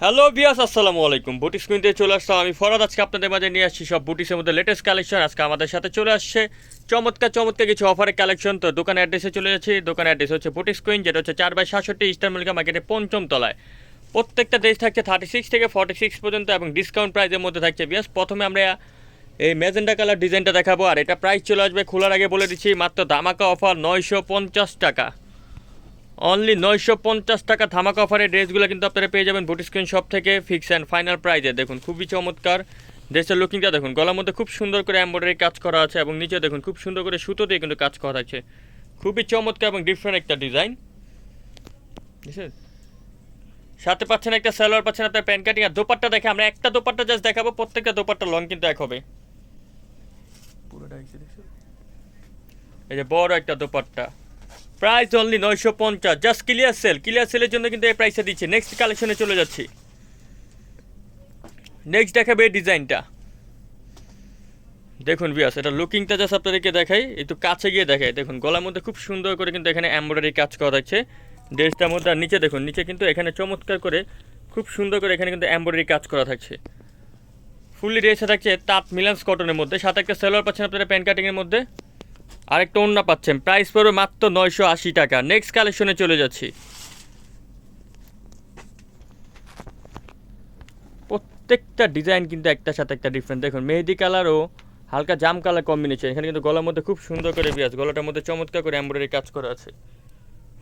Hello বিয়াস আসসালামু আলাইকুম। Booties কিনতে চলে আসলাম আমি, ফরাদ। আজকে আপনাদের মাঝে নিয়ে আসছি সব বুটিসের মধ্যে লেটেস্ট কালেকশন আজকে আমাদের সাথে চলে আসছে চমৎকার চমৎকার কিছু অফারের কালেকশন তো দোকানের অ্যাড্রেসে চলে যাচ্ছি। দোকানের অ্যাড্রেস হচ্ছে বুটিস কুইন যেটা হচ্ছে চার বাই সাতষট্টি ইস্টার মল্লিকা মার্কেটের পঞ্চম তলায়। প্রত্যেকটা দেশ থাকছে থার্টি সিক্স থেকে ফর্টি সিক্স পর্যন্ত এবং ডিসকাউন্ট প্রাইসের মধ্যে থাকছে। বিয়াস প্রথমে আমরা এই ম্যাজেন্ডা কালার ডিজাইনটা দেখাবো। আর এটা প্রাইস চলে আসবে খোলার আগে বলে দিচ্ছি, মাত্র ধামাকা অফার নয়শো পঞ্চাশ টাকা। অনলি নয়শো পঞ্চাশ টাকা ধামাকা অফারের ড্রেসগুলো কিন্তু আপনারা পেয়ে যাবেন বুটি স্ক্রিন শপ থেকে ফিক্স অ্যান্ড ফাইনাল প্রাইজে দেখুন খুবই চমৎকার ড্রেসের লুকিংটা দেখুন। গলার মধ্যে খুব সুন্দর করে এম্ব্রয়ডারি কাজ করা আছে এবং নিচে দেখুন খুব সুন্দর করে সুতো দিয়ে কিন্তু কাজ করা আছে। খুবই চমৎকার এবং ডিফারেন্ট একটা ডিজাইন সাথে পাচ্ছেন একটা সালোয়ার পাচ্ছেন আপনার প্যান্ট কাটিং আর দোপাট্টা দেখে আমরা একটা দোপাট্টা জাস্ট দেখাবো প্রত্যেকটা দোপাট্টা লং কিন্তু এক হবে? এই যে বড় একটা দোপাট্টা। প্রাইস অনলি নয়শো পঞ্চাশ জাস্ট ক্লিয়ার সেল ক্লিয়ার সেলের জন্য কিন্তু এই প্রাইসে দিচ্ছে। নেক্সট কালেকশনে চলে যাচ্ছি। নেক্সট দেখাবে এই ডিজাইনটা দেখুন বিয়াস এটা লুকিংটা জাস্ট আপনাদেরকে দেখাই, একটু কাছে গিয়ে দেখাই। দেখুন, গলার মধ্যে খুব সুন্দর করে কিন্তু এখানে এমব্রয়ডারি কাজ করা যাচ্ছে ড্রেসটার মধ্যে আর নিচে দেখুন, নিচে কিন্তু এখানে চমৎকার করে খুব সুন্দর করে এখানে কিন্তু এমব্রয়ডারি কাজ করা থাকছে। ফুললি ড্রেসে থাকছে তাঁত, মিলান্স কটনের মধ্যে। সাথে একটা সেলোয়ার পাচ্ছেন আপনারা প্যান্ট কাটিংয়ের মধ্যে। আরেকটা অন্য পাচ্ছেন। প্রাইস পড়বে মাত্র নয়শো আশি টাকা। নেক্সট কালেকশনে চলে যাচ্ছি। প্রত্যেকটা ডিজাইন কিন্তু একটার সাথে একটা ডিফারেন্ট দেখুন, মেহেদি কালার ও হালকা জাম কালার কম্বিনেশন এখানে কিন্তু গলার মধ্যে খুব সুন্দর করে বিয়াস গলাটার মধ্যে চমৎকার করে এমব্রয়ডারি কাজ করা আছে।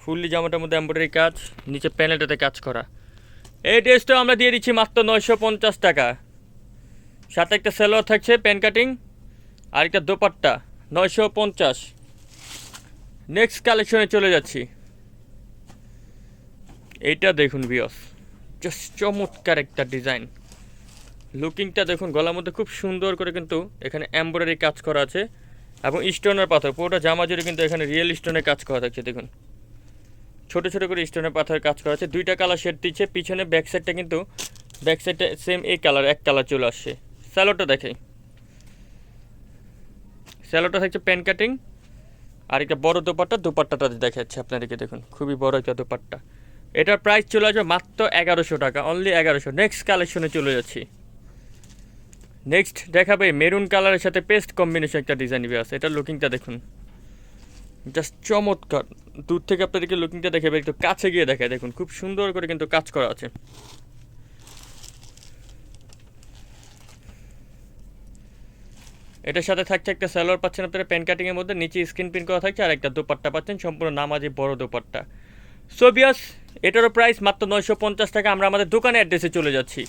ফুললি জামাটার মধ্যে এমব্রয়ডারি কাজ, নিচে প্যানেলটাতে কাজ করা। এই ড্রেসটাও আমরা দিয়ে দিচ্ছি মাত্র নয়শো পঞ্চাশ টাকা। সাথে একটা সেলোয়ার থাকছে প্যান কাটিং আর একটা দোপাট্টা। নয়শো পঞ্চাশ। নেক্সট কালেকশনে চলে যাচ্ছি। এইটা দেখুন বিয়স জাস্ট চমৎকার একটা ডিজাইন লুকিংটা দেখুন, গলার মধ্যে খুব সুন্দর করে কিন্তু এখানে এমব্রয়ডারি কাজ করা আছে এবং স্টোনের পাথর, পুরোটা জামা জুড়ে কিন্তু এখানে রিয়েল স্টোনের কাজ করা থাকছে, দেখুন। ছোটো ছোটো করে স্টোনের পাথরের কাজ করা আছে, দুইটা কালার শেড দিচ্ছে, পিছনে ব্যাক সাইডটা কিন্তু ব্যাক সাইডটা সেম এই কালার এক কালার চলে আসছে। স্যালোটা দেখাই। স্যালোটা থাকছে প্যান কাটিং। আর একটা বড় দোপাট্টা দোপাট্টাটা দেখাচ্ছে আপনাদেরকে, দেখুন, খুবই বড় একটা দোপাট্টা। এটার প্রাইস চলে আসবে মাত্র এগারোশো টাকা অনলি এগারোশো। নেক্সট কালেকশনে চলে যাচ্ছি। নেক্সট দেখাবে মেরুন কালারের সাথে পেস্ট কম্বিনেশন একটা ডিজাইন আছে। এটার লুকিংটা দেখুন। জাস্ট চমৎকার। দূর থেকে আপনাদেরকে লুকিংটা দেখাবে, একটু কাছে গিয়ে দেখায়। দেখুন, খুব সুন্দর করে কিন্তু কাজ করা আছে। এটার সাথে থাকছে একটা স্যালোয়ার পাচ্ছেন আপনারা প্যান কাটিংয়ের মধ্যে, নিচে স্ক্রিন প্রিন্ট করা থাকছে, আর একটা দোপাট্টা পাচ্ছেন, সম্পূর্ণ নামাজি বড় দোপাট্টা। সোবিয়াস এটারও প্রাইস মাত্র নয়শো পঞ্চাশ টাকা, আমরা আমাদের দোকানে অ্যাড্রেসে চলে যাচ্ছি।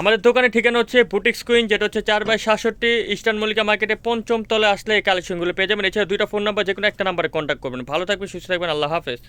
আমাদের দোকানের ঠিকানা হচ্ছে বুটিক্স কুইন যেটা হচ্ছে চার বাই সাতষট্টি ইস্টার্ন মল্লিকা মার্কেটে পঞ্চম তলে আসলে এই কালেকশনগুলো পেয়ে যাবেন। এছাড়া দুইটা ফোন নাম্বার যে কোনো একটা নাম্বারে কন্ট্যাক্ট করবেন। ভালো থাকবেন, সুস্থ থাকবেন, আল্লাহ হাফেজ।